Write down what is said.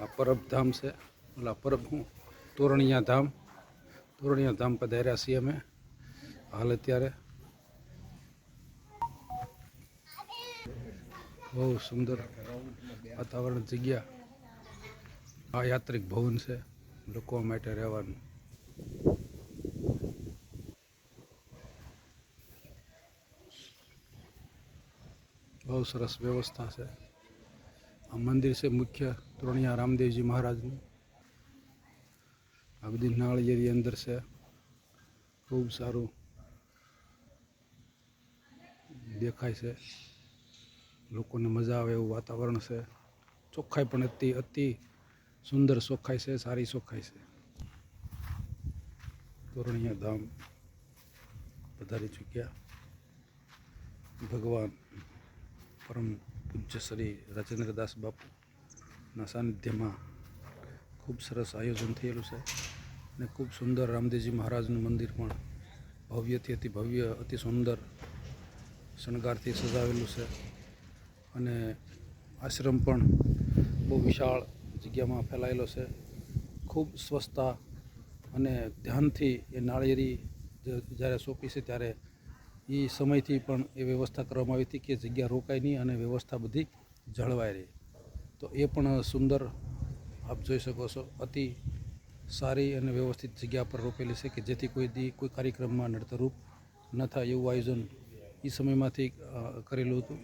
આ પરબધામ છે. ઓલા પરબ હું તોરણિયા ધામ. તોરણિયા ધામ પધાર્યા છીએ અમે. હાલ અત્યારે. બહુ સુંદર વાતાવરણ જગ્યા. આ યાત્રિક ભવન છે. લોકો માટે રહેવાનું. બહુ સરસ વ્યવસ્થા છે. આ મંદિર છે મુખ્ય. તોરણિયા રામદેવજી મહારાજની. આ બધી નાળિયેરી અંદર છે. ખૂબ સારું દેખાય છે. લોકોને મજા આવે એવું વાતાવરણ છે. ચોખ્ખાઈ પણ અતિ અતિ સુંદર ચોખ્ખાઈ છે, સારી ચોખ્ખાઈ છે. તોરણિયા ધામ પધારી ચૂક્યા. ભગવાન પરમ પૂજ્ય શ્રી રાજેન્દ્રદાસ બાપુના સાનિધ્યમાં ખૂબ સરસ આયોજન થયેલું છે અને ખૂબ સુંદર રામદેવજી મહારાજનું મંદિર પણ ભવ્યથી અતિ ભવ્ય, અતિ સુંદર શણગારથી સજાવેલું છે. અને આશ્રમ પણ બહુ વિશાળ જગ્યામાં ફેલાયેલો છે. ખૂબ સ્વચ્છતા અને ધ્યાનથી એ નાળિયેરી જ્યારે સોંપી છે ત્યારે એ સમયથી પણ એ વ્યવસ્થા કરવામાં આવી હતી કે જગ્યા રોકાય નહીં અને વ્યવસ્થા બધી જળવાઈ રહે. તો એ પણ સુંદર આપ જોઈ શકો છો. અતિ સારી અને વ્યવસ્થિત જગ્યા પર રોપેલી છે કે જેથી કોઈ દી કોઈ કાર્યક્રમમાં નડતરૂપ ન થાય. એવું આયોજન એ સમયમાંથી કરેલું હતું.